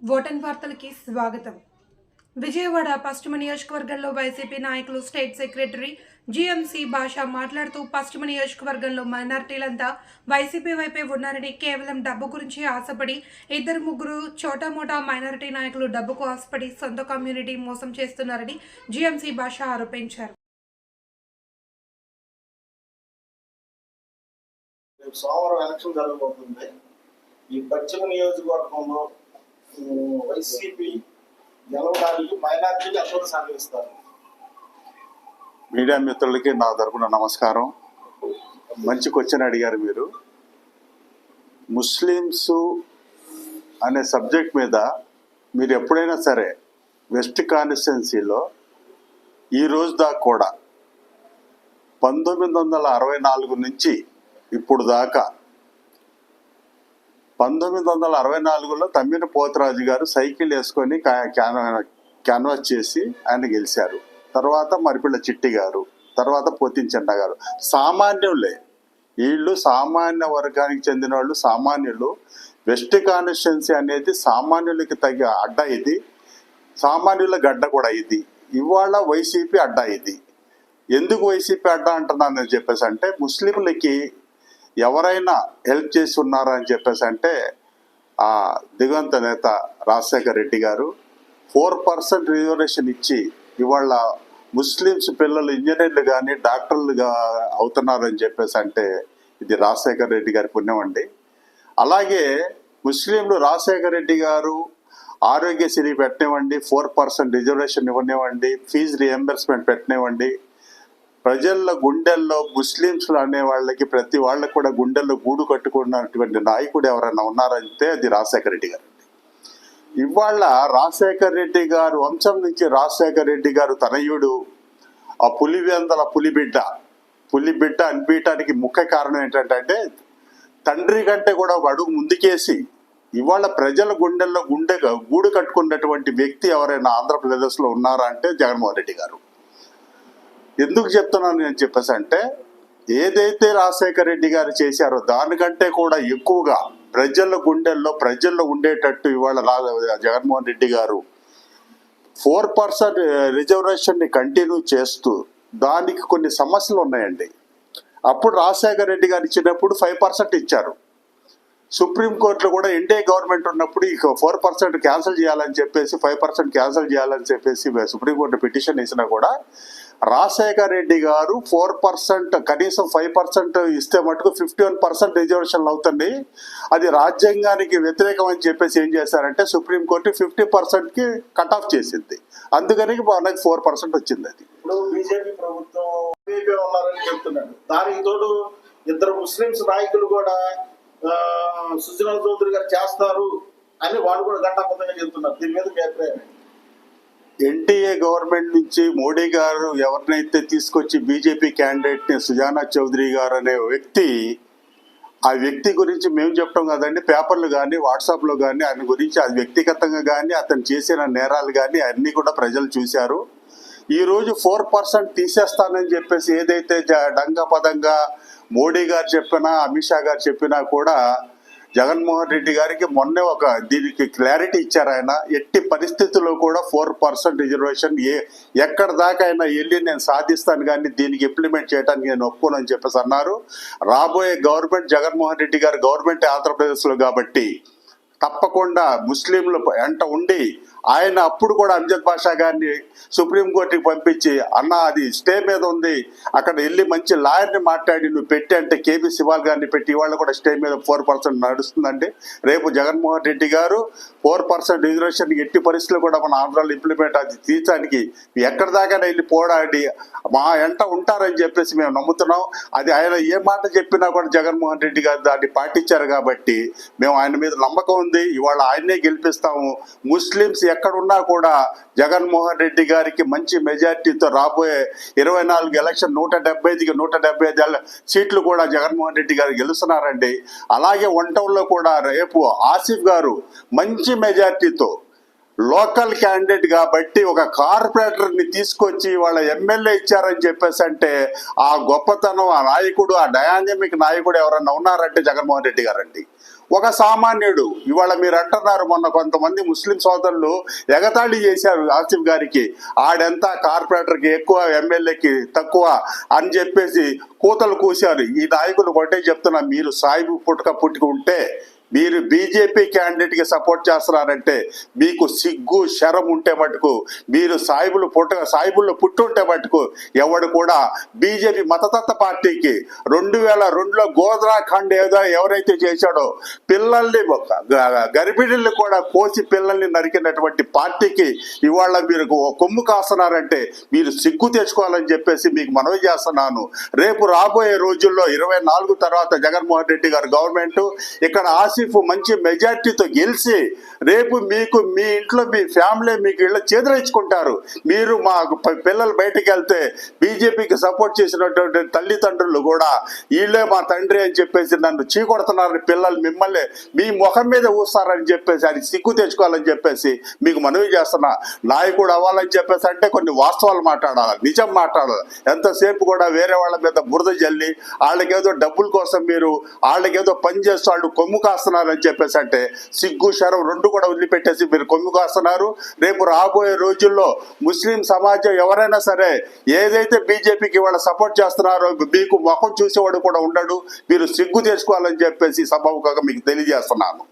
Vote on వార్తలకి స్వాగతం. విజయవాడ పశ్చిమ నియోజకవర్గంలో వైసీపీ నాయకులు స్టేట్ సెక్రటరీ జీఎంసీ భాష మాట్లాడుతూ పశ్చిమ నియోజకవర్గంలో మైనార్టీలంతా వైసీపీ వైపే ఉన్నారని కేవలం డబ్బు గురించి ఆశపడి ఇద్దరు ముగ్గురు చోటామోటా మైనారిటీ నాయకులు డబ్బుకు ఆశపడి సొంత కమ్యూనిటీ మోసం చేస్తున్నారని జీఎంసీ భాష ఆరోపించారు. సోమవారం ఎలక్షన్ జరగబోతుంది. ఈ పశ్చిమ నియోజకవర్గంలో వైసీపీ గెలవడానికి మైనార్టీకి ఎంతో సహకరిస్తారు మీడియా మిత్రులకి నా తరపున నమస్కారం. మంచి క్వశ్చన్ అడిగారు మీరు. ముస్లిమ్స్ అనే సబ్జెక్ట్ మీద మీరు ఎప్పుడైనా సరే వెస్ట్ కాన్స్టిట్యున్సీలో ఈ రోజు దాకా కూడా పంతొమ్మిది వందల అరవై నాలుగు నుంచి ఇప్పుడు దాకా పంతొమ్మిది వందల అరవై నాలుగులో తమ్మిన పోతరాజు గారు సైకిల్ వేసుకొని క్యాన్వాస్ చేసి ఆయన గెలిచారు. తర్వాత మరిపిళ్ళ చిట్టి గారు తర్వాత పోతిన్ గారు. సామాన్యులే. వీళ్ళు సామాన్య వర్గానికి చెందిన వాళ్ళు సామాన్యులు. వెస్ట్ కాన్స్టిట్యున్సీ అనేది సామాన్యులకి తగ్గ అడ్డ ఇది. సామాన్యుల గడ్డ కూడా ఇది. ఇవాళ వైసీపీ అడ్డ ఇది. ఎందుకు వైసీపీ అడ్డా అంటున్నాను చెప్పేసి అంటే ముస్లింలకి ఎవరైనా హెల్ప్ చేసి ఉన్నారా అని చెప్పేసి అంటే ఆ దిగంత నేత రాజశేఖర్ రెడ్డి గారు ఫోర్ పర్సెంట్ రిజర్వేషన్ ఇచ్చి ఇవాళ ముస్లిమ్స్ పిల్లలు ఇంజనీర్లు కానీ డాక్టర్లు గా అవుతున్నారని చెప్పేసి అంటే ఇది రాజశేఖర్ రెడ్డి గారి పుణ్యం అండి. అలాగే ముస్లింలు రాజశేఖర రెడ్డి గారు ఆరోగ్యశ్రీ పెట్టనివ్వండి ఫోర్ పర్సెంట్ రిజర్వేషన్ ఇవ్వనివ్వండి ఫీజు రియంబర్స్మెంట్ పెట్టనివ్వండి ప్రజల గుండెల్లో ముస్లింస్లు అనే వాళ్ళకి ప్రతి వాళ్ళకి కూడా గుండెల్లో గూడు కట్టుకున్నటువంటి నాయకుడు ఎవరైనా ఉన్నారంటే అది రాజశేఖర రెడ్డి గారు. ఇవాళ రాజశేఖర రెడ్డి గారు వంశం నుంచి రాజశేఖర రెడ్డి గారు తనయుడు ఆ పులివేందల పులిబిడ్డ పులిబిడ్డ అనిపించడానికి ముఖ్య కారణం ఏంటంటే తండ్రి కంటే కూడా ఒక అడుగు ముందుకేసి ఇవాళ ప్రజల గుండెల్లో గుండె గూడు కట్టుకున్నటువంటి వ్యక్తి ఎవరైనా ఆంధ్రప్రదేశ్లో ఉన్నారా అంటే జగన్మోహన్ రెడ్డి గారు. ఎందుకు చెప్తున్నాను నేను చెప్పేసి అంటే ఏదైతే రాజశేఖర రెడ్డి గారు చేశారో దానికంటే కూడా ఎక్కువగా ప్రజల గుండెల్లో ప్రజల్లో ఉండేటట్టు ఇవాళ రా- జగన్మోహన్ రెడ్డి గారు ఫోర్ పర్సెంట్ రిజర్వేషన్ని కంటిన్యూ చేస్తూ దానికి కొన్ని సమస్యలు ఉన్నాయండి. అప్పుడు రాజశేఖర రెడ్డి గారు ఇచ్చినప్పుడు ఫైవ్ పర్సెంట్ ఇచ్చారు. సుప్రీంకోర్టులో కూడా ఎన్డీఏ గవర్నమెంట్ ఉన్నప్పుడు ఈ ఫోర్ పర్సెంట్ క్యాన్సిల్ చేయాలని చెప్పేసి ఫైవ్ పర్సెంట్ క్యాన్సిల్ చేయాలని చెప్పేసి సుప్రీంకోర్టు పిటిషన్ వేసినా కూడా రాజశేఖర రెడ్డి గారు ఫోర్ పర్సెంట్ కనీసం ఫైవ్ పర్సెంట్ ఇస్తే మటుకు ఫిఫ్టీ వన్ పర్సెంట్ రిజర్వేషన్లు అవుతుంది అది రాజ్యాంగానికి వ్యతిరేకం అని చెప్పేసి ఏం చేశారంటే సుప్రీంకోర్టు ఫిఫ్టీ పర్సెంట్కి కట్ ఆఫ్ చేసింది. అందుకని మనకి ఫోర్ పర్సెంట్ వచ్చింది అది. ఇప్పుడు బీజేపీ ప్రభుత్వం ఉన్నారని చెప్తున్నాడు దానికి తోడు ఇద్దరు ముస్లింస్ నాయకులు కూడా సుజనా చౌదరి గారు చేస్తారు అని వాళ్ళు కూడా గంటాపదంగా చెప్తున్నారు దీని మీద మీ అభిప్రాయం ఎన్టీఏ గవర్నమెంట్ నుంచి మోడీ గారు ఎవరినైతే తీసుకొచ్చి బీజేపీ క్యాండిడేట్ని సుజానా చౌదరి గారు అనే వ్యక్తి ఆ వ్యక్తి గురించి మేము చెప్పడం కదండి పేపర్లు కానీ వాట్సాప్లో కానీ ఆయన గురించి అది వ్యక్తిగతంగా కానీ అతను చేసిన నేరాలు కానీ అన్నీ కూడా ప్రజలు చూశారు. ఈ రోజు ఫోర్ పర్సెంట్ తీసేస్తానని చెప్పేసి ఏదైతే డంగపదంగా మోడీ గారు చెప్పినా అమిత్ షా గారు చెప్పినా కూడా జగన్మోహన్ రెడ్డి గారికి మొన్నే ఒక దీనికి క్లారిటీ ఇచ్చారు ఆయన. ఎట్టి పరిస్థితుల్లో కూడా ఫోర్ పర్సెంట్ రిజర్వేషన్ ఏ ఎక్కడ దాకా అయినా వెళ్ళి నేను సాధిస్తాను కానీ దీనికి ఇంప్లిమెంట్ చేయడానికి నేను ఒప్పుకోనని చెప్పేసి అన్నారు. రాబోయే గవర్నమెంట్ జగన్మోహన్ రెడ్డి గారు గవర్నమెంట్ ఆంధ్రప్రదేశ్లో కాబట్టి తప్పకుండా ముస్లింలు ఎంట ఉండి ఆయన అప్పుడు కూడా అంజద్ బాషా గారిని సుప్రీంకోర్టుకి పంపించి అన్న అది స్టే మీద ఉంది. అక్కడ వెళ్ళి మంచి లాయర్ని మాట్లాడి నువ్వు పెట్టి అంటే కేబీ శివాల్ గారిని పెట్టి ఇవాళ కూడా స్టే మీద ఫోర్ పర్సెంట్ నడుస్తుందండి. రేపు జగన్మోహన్ రెడ్డి గారు ఫోర్ పర్సెంట్ రిజర్వేషన్ ఎట్టి పరిస్థితుల్లో కూడా మన ఆంధ్రాలో ఇంప్లిమెంట్ అది తీర్చడానికి ఎక్కడి దాకా వెళ్ళి పోరాడి మా ఎంట ఉంటారని చెప్పేసి మేము నమ్ముతున్నాం. అది ఆయన ఏ మాట చెప్పినా కూడా జగన్మోహన్ రెడ్డి గారు దాన్ని పాటించారు కాబట్టి మేము ఆయన మీద నమ్మకం ఉంది. ఇవాళ ఆయన్నే గెలిపిస్తాము. ముస్లిమ్స్ ఎక్కడున్నా కూడా జగన్మోహన్ రెడ్డి గారికి మంచి మెజార్టీతో రాబోయే ఇరవై నాలుగు ఎలక్షన్ నూట డెబ్బై ఐదుకి నూట డెబ్బై ఐదు సీట్లు కూడా జగన్మోహన్ రెడ్డి గారు గెలుస్తున్నారండి. అలాగే వన్ టౌన్లో కూడా రేపు ఆసిఫ్ గారు మంచి మెజార్టీతో లోకల్ క్యాండిడేట్ కాబట్టి ఒక కార్పొరేటర్ని తీసుకొచ్చి వాళ్ళ ఎమ్మెల్యే ఇచ్చారని చెప్పేసి అంటే ఆ గొప్పతనం ఆ నాయకుడు ఆ డయానమిక్ నాయకుడు ఎవరన్నా ఉన్నారంటే జగన్మోహన్ రెడ్డి గారండి. ఒక సామాన్యుడు. ఇవాళ మీరు అంటున్నారు మొన్న కొంతమంది ముస్లిం సోదరులు ఎగతాళి చేశారు ఆసిఫ్ గారికి. ఆడెంత కార్పొరేటర్కి ఎక్కువ ఎమ్మెల్యేకి తక్కువ అని చెప్పేసి కూతలు కూశారు. ఈ నాయకులు ఒకటే చెప్తున్నా మీరు సాయిబు పుట్టుక పుట్టుకుంటే మీరు బీజేపీ క్యాండిడేట్కి సపోర్ట్ చేస్తున్నారంటే మీకు సిగ్గు శరం ఉంటే మటుకు మీరు సాయిబులు పుట్ట సాయిబుల్లో పుట్టుంటే మటుకు ఎవడు కూడా బీజేపీ మతతత్వ పార్టీకి రెండు వేల రెండులో గోధరాఖండ్ ఏదో ఎవరైతే చేశాడో పిల్లల్ని గ- గర్భిణీల్ని కూడా కోసి పిల్లల్ని నరికినటువంటి పార్టీకి ఇవాళ మీరు ఓ కొమ్ము కాస్తున్నారంటే మీరు సిగ్గు తెచ్చుకోవాలని చెప్పేసి మీకు మనవి చేస్తున్నాను. రేపు రాబోయే రోజుల్లో ఇరవై నాలుగు తర్వాత జగన్మోహన్ రెడ్డి గారు గవర్నమెంట్ ఇక్కడ ఆశ ఆసిఫ్ మంచి మెజార్టీతో గెలిచి రేపు మీకు మీ ఇంట్లో మీ ఫ్యామిలీ మీకు ఇళ్ళ చేతులించుకుంటారు మీరు మా పిల్లలు బయటకు వెళ్తే బీజేపీకి సపోర్ట్ చేసినటువంటి తల్లిదండ్రులు కూడా వీళ్ళే మా తండ్రి అని చెప్పేసి నన్ను చీకొడుతున్నారని పిల్లలు మిమ్మల్ని మీ ముఖం మీద ఊస్తారని చెప్పేసి అది సిగ్గు తెచ్చుకోవాలని చెప్పేసి మీకు మనవి చేస్తున్నా. నాయకుడు అవ్వాలని చెప్పేసి అంటే కొన్ని వాస్తవాలు మాట్లాడాలి నిజం మాట్లాడాలి. ఎంతసేపు కూడా వేరే వాళ్ళ మీద బురద జల్లి వాళ్ళకేదో డబ్బుల కోసం మీరు వాళ్ళకేదో పని చేస్తూ వాళ్ళు కొమ్ము అని చెప్పేసి అంటే సిగ్గు శరం రెండు కూడా వదిలిపెట్టేసి మీరు కొమ్ము కాస్తున్నారు రేపు రాబోయే రోజుల్లో ముస్లిం సమాజం ఎవరైనా సరే ఏదైతే బీజేపీకి వాళ్ళ సపోర్ట్ చేస్తున్నారో మీకు ముఖం చూసేవాడు కూడా ఉండడు. మీరు సిగ్గు తెచ్చుకోవాలని చెప్పేసి సభముఖంగా మీకు తెలియజేస్తున్నాను.